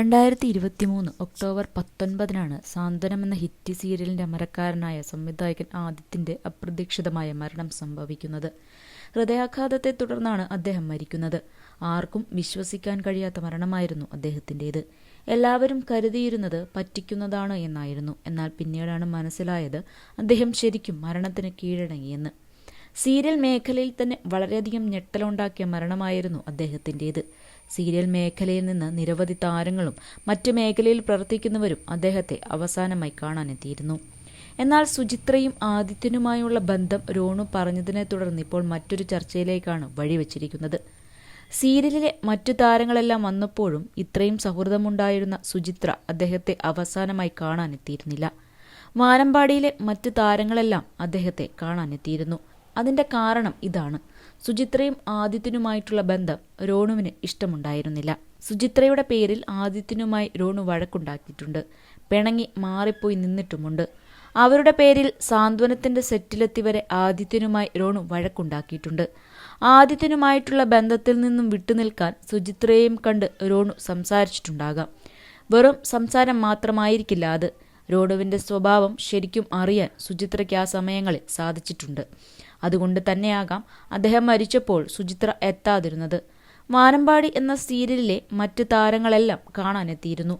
രണ്ടായിരത്തി ഇരുപത്തി മൂന്ന് ഒക്ടോബർ പത്തൊൻപതിനാണ് സാന്ത്വനം എന്ന ഹിറ്റ് സീരിയലിന്റെ അമരക്കാരനായ സംവിധായകൻ ആദിത്യന്റെ അപ്രതീക്ഷിതമായ മരണം സംഭവിക്കുന്നത്. ഹൃദയാഘാതത്തെ തുടർന്നാണ് അദ്ദേഹം മരിക്കുന്നത്. ആർക്കും വിശ്വസിക്കാൻ കഴിയാത്ത മരണമായിരുന്നു അദ്ദേഹത്തിന്റെത് എല്ലാവരും കരുതിയിരുന്നത് പറ്റിക്കുന്നതാണ് എന്നായിരുന്നു. എന്നാൽ പിന്നീടാണ് മനസ്സിലായത് അദ്ദേഹം ശരിക്കും മരണത്തിന് കീഴടങ്ങിയെന്ന്. സീരിയൽ മേഖലയിൽ തന്നെ വളരെയധികം ഞെട്ടലുണ്ടാക്കിയ മരണമായിരുന്നു അദ്ദേഹത്തിന്റേത് സീരിയൽ മേഖലയിൽ നിന്ന് നിരവധി താരങ്ങളും മറ്റ് മേഖലയിൽ പ്രവർത്തിക്കുന്നവരും അദ്ദേഹത്തെ അവസാനമായി കാണാനെത്തിയിരുന്നു. എന്നാൽ സുചിത്രയും ആദിത്യനുമായുള്ള ബന്ധം രോണു പറഞ്ഞതിനെ തുടർന്ന് ഇപ്പോൾ മറ്റൊരു ചർച്ചയിലേക്കാണ് വഴിവെച്ചിരിക്കുന്നത്. സീരിയലിലെ മറ്റു താരങ്ങളെല്ലാം വന്നപ്പോഴും ഇത്രയും സൗഹൃദമുണ്ടായിരുന്ന സുചിത്ര അദ്ദേഹത്തെ അവസാനമായി കാണാനെത്തിയിരുന്നില്ല. വാനമ്പാടിയിലെ മറ്റു താരങ്ങളെല്ലാം അദ്ദേഹത്തെ കാണാനെത്തിയിരുന്നു. അതിന്റെ കാരണം ഇതാണ്. സുചിത്രയും ആദിത്യനുമായിട്ടുള്ള ബന്ധം രോണുവിന് ഇഷ്ടമുണ്ടായിരുന്നില്ല. സുചിത്രയുടെ പേരിൽ ആദിത്യനുമായി രോണു വഴക്കുണ്ടാക്കിയിട്ടുണ്ട്. പിണങ്ങി മാറിപ്പോയി നിന്നിട്ടുമുണ്ട്. അവരുടെ പേരിൽ സാന്ത്വനത്തിന്റെ സെറ്റിലെത്തി വരെ ആദിത്യനുമായി രോണു വഴക്കുണ്ടാക്കിയിട്ടുണ്ട്. ആദിത്യനുമായിട്ടുള്ള ബന്ധത്തിൽ നിന്നും വിട്ടുനിൽക്കാൻ സുചിത്രയെയും കണ്ട് രോണു സംസാരിച്ചിട്ടുണ്ടാകാം. വെറും സംസാരം മാത്രമായിരിക്കില്ല അത്. രോണുവിന്റെ സ്വഭാവം ശരിക്കും അറിയാൻ സുചിത്രയ്ക്ക് ആ സമയങ്ങളിൽ സാധിച്ചിട്ടുണ്ട്. അതുകൊണ്ട് തന്നെയാകാം അദ്ദേഹം മരിച്ചപ്പോൾ സുചിത്ര എത്താതിരുന്നത്. വാനമ്പാടി എന്ന സീരിയലിലെ മറ്റ് താരങ്ങളെല്ലാം കാണാനെത്തിയിരുന്നു.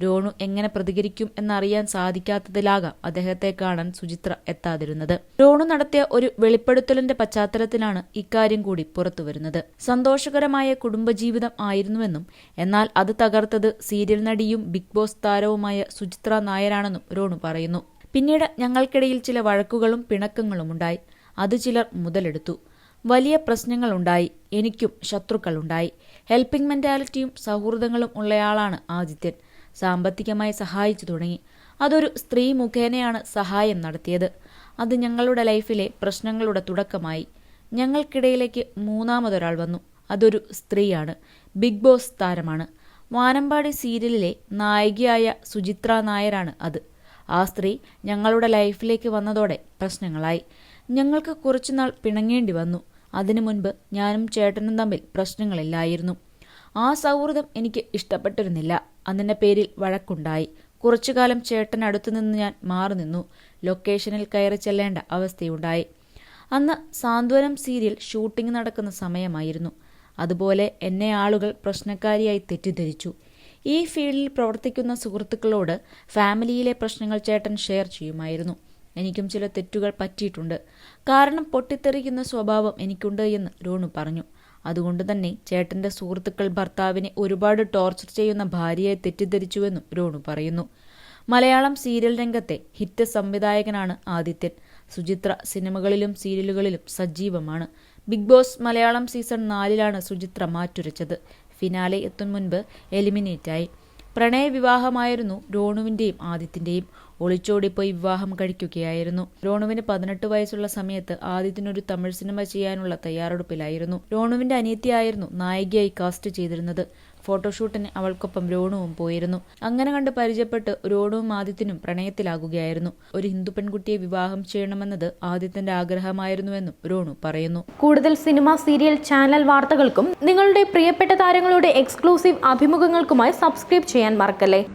രോണു എങ്ങനെ പ്രതികരിക്കും എന്നറിയാൻ സാധിക്കാത്തതിലാകാം അദ്ദേഹത്തെ കാണാൻ സുചിത്ര എത്താതിരുന്നത്. രോണു നടത്തിയ ഒരു വെളിപ്പെടുത്തലിന്റെ പശ്ചാത്തലത്തിലാണ് ഇക്കാര്യം കൂടി പുറത്തുവരുന്നത്. സന്തോഷകരമായ കുടുംബജീവിതം ആയിരുന്നുവെന്നും എന്നാൽ അത് തകർത്തത് സീരിയൽ നടിയും ബിഗ് ബോസ് താരവുമായ സുചിത്ര നായരാണെന്നും രോണു പറയുന്നു. പിന്നീട് ഞങ്ങൾക്കിടയിൽ ചില വഴക്കുകളും പിണക്കങ്ങളും ഉണ്ടായി. അത് ചിലർ മുതലെടുത്തു. വലിയ പ്രശ്നങ്ങളുണ്ടായി. എനിക്കും ശത്രുക്കളുണ്ടായി. ഹെൽപ്പിംഗ് മെന്റാലിറ്റിയും സൗഹൃദങ്ങളും ഉള്ളയാളാണ് ആദിത്യൻ. സാമ്പത്തികമായി സഹായിച്ചു തുടങ്ങി. അതൊരു സ്ത്രീ മുഖേനയാണ് സഹായം നടത്തിയത്. അത് ഞങ്ങളുടെ ലൈഫിലെ പ്രശ്നങ്ങളുടെ തുടക്കമായി. ഞങ്ങൾക്കിടയിലേക്ക് മൂന്നാമതൊരാൾ വന്നു. അതൊരു സ്ത്രീയാണ്. ബിഗ് ബോസ് താരമാണ്. വാനമ്പാടി സീരിയലിലെ നായികയായ സുചിത്ര നായരാണ് അത്. ആ സ്ത്രീ ഞങ്ങളുടെ ലൈഫിലേക്ക് വന്നതോടെ പ്രശ്നങ്ങളായി. ഞങ്ങൾക്ക് കുറച്ചുനാൾ പിണങ്ങേണ്ടി വന്നു. അതിനു മുൻപ് ഞാനും ചേട്ടനും തമ്മിൽ പ്രശ്നങ്ങളില്ലായിരുന്നു. ആ സൗഹൃദം എനിക്ക് ഇഷ്ടപ്പെട്ടിരുന്നില്ല. അതിന്റെ പേരിൽ വഴക്കുണ്ടായി. കുറച്ചുകാലം ചേട്ടൻ അടുത്തു നിന്ന് ഞാൻ മാറി നിന്നു. ലൊക്കേഷനിൽ കയറി ചെല്ലേണ്ട അവസ്ഥയുണ്ടായി. അന്ന് സാന്ത്വനം സീരിയൽ ഷൂട്ടിംഗ് നടക്കുന്ന സമയമായിരുന്നു. അതുപോലെ എന്നെ ആളുകൾ പ്രശ്നക്കാരിയായി തെറ്റിദ്ധരിച്ചു. ഈ ഫീൽഡിൽ പ്രവർത്തിക്കുന്ന സുഹൃത്തുക്കളോട് ഫാമിലിയിലെ പ്രശ്നങ്ങൾ ചേട്ടൻ ഷെയർ ചെയ്യുമായിരുന്നു. എനിക്കും ചില തെറ്റുകൾ പറ്റിയിട്ടുണ്ട്. കാരണം പൊട്ടിത്തെറിക്കുന്ന സ്വഭാവം എനിക്കുണ്ട് എന്ന് രോണു പറഞ്ഞു. അതുകൊണ്ട് തന്നെ ചേട്ടന്റെ സുഹൃത്തുക്കൾ ഭർത്താവിനെ ഒരുപാട് ടോർച്ചർ ചെയ്യുന്ന ഭാര്യയെ തെറ്റിദ്ധരിച്ചുവെന്നും രോണു പറയുന്നു. മലയാളം സീരിയൽ രംഗത്തെ ഹിറ്റ് സംവിധായകനാണ് ആദിത്യൻ. സുചിത്ര സിനിമകളിലും സീരിയലുകളിലും സജീവമാണ്. ബിഗ് ബോസ് മലയാളം സീസൺ നാലിലാണ് സുചിത്ര മാറ്റുരച്ചത്. ഫിനാലെ എത്തും മുൻപ് എലിമിനേറ്റായി പ്രണയ വിവാഹമായിരുന്നു രോണുവിന്റെയും ആദിത്യന്റെയും. ഒളിച്ചോടിപ്പോയി വിവാഹം കഴിക്കുകയായിരുന്നു. രോണുവിന് പതിനെട്ട് വയസ്സുള്ള സമയത്ത് ആദിത്യനൊരു തമിഴ് സിനിമ ചെയ്യാനുള്ള തയ്യാറെടുപ്പിലായിരുന്നു. രോണുവിന്റെ അനിയത്തിയായിരുന്നു നായികയായി കാസ്റ്റ് ചെയ്തിരുന്നത്. ഫോട്ടോഷൂട്ടിന് അവൾക്കൊപ്പം രോണുവും പോയിരുന്നു. അങ്ങനെ കണ്ട് പരിചയപ്പെട്ട് രോണുവും ആദിത്യനും പ്രണയത്തിലാകുകയായിരുന്നു. ഒരു ഹിന്ദു പെൺകുട്ടിയെ വിവാഹം ചെയ്യണമെന്നത് ആദിത്യന്റെ ആഗ്രഹമായിരുന്നുവെന്നും രോണു പറയുന്നു. കൂടുതൽ സിനിമ സീരിയൽ ചാനൽ വാർത്തകൾക്കും നിങ്ങളുടെ പ്രിയപ്പെട്ട താരങ്ങളുടെ എക്സ്ക്ലൂസീവ് അഭിമുഖങ്ങൾക്കുമായി സബ്സ്ക്രൈബ് ചെയ്യാൻ മറക്കല്ലേ?